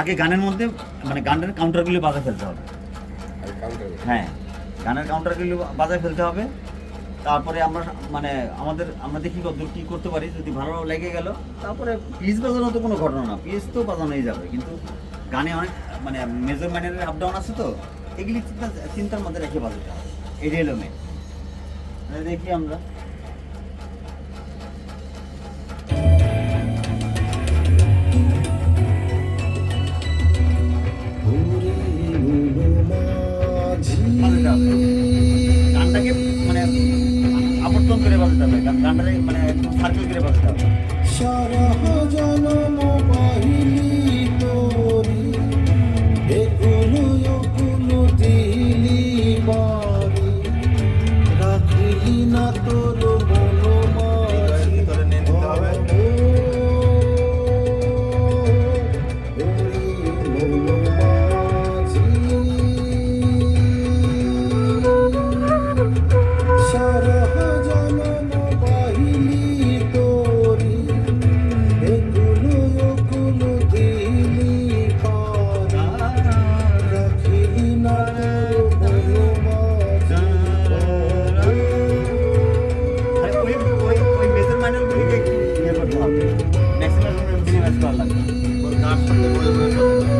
আগে গানের মধ্যে মানে গানের কাউন্টারগুলি বাজায় ফেলতে হবে। হ্যাঁ গানের কাউন্টারগুলি বাজায় ফেলতে হবে। তারপরে আমরা মানে আমাদের আমরা দেখি কতদূর কী করতে পারি যদি ভালো লেগে গেল তারপরে পিস বাজানো তো কোনো ঘটনা না। পিস তো বাজানোই যাবে কিন্তু গানে অনেক মানে মেজারমেন্টের আপ ডাউন আছে তো এগুলি চিন্তা চিন্তার মধ্যে রেখে বাজাতে হবে। এটাই হলো মেন দেখি আমরা। বাজাতে হবে মানে আবর্তন করে বাজাতে হবে। গানটাকে মানে সার্কেল করে বাজাতে হবে। ম্যাক্সিমাম মিনিমাইজ করা লাগবে। তার সাথে